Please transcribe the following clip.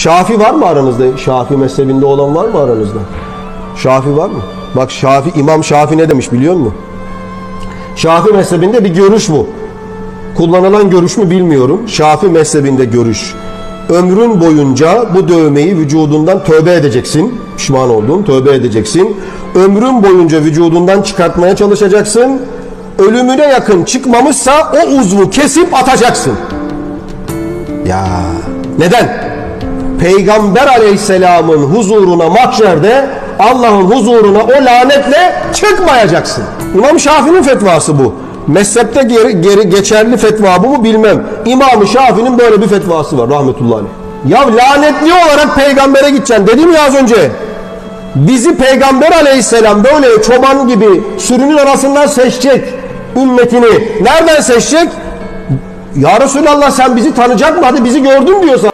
Şafi var mı aranızda? Şafi mezhebinde olan var mı aranızda? Şafi var mı? Bak Şafi, İmam Şafi ne demiş biliyor musun? Şafi mezhebinde bir görüş bu. Kullanılan görüş mü bilmiyorum. Şafi mezhebinde görüş. Ömrün boyunca bu dövmeyi vücudundan tövbe edeceksin. Pişman oldun, tövbe edeceksin. Ömrün boyunca vücudundan çıkartmaya çalışacaksın. Ölümüne yakın çıkmamışsa o uzvu kesip atacaksın. Ya neden? Peygamber aleyhisselamın huzuruna mahşerde Allah'ın huzuruna o lanetle çıkmayacaksın. İmam Şafii'nin fetvası bu. Mezhepte geri, geri geçerli fetva bu mu bilmem. İmam Şafii'nin böyle bir fetvası var rahmetullahi aleyh. Ya lanetli olarak peygambere gideceksin dedim ya az önce. Bizi peygamber aleyhisselam böyle çoban gibi sürünün arasından seçecek ümmetini. Nereden seçecek? Ya Resulallah sen bizi tanıyacak mı? Hadi bizi gördün diyor.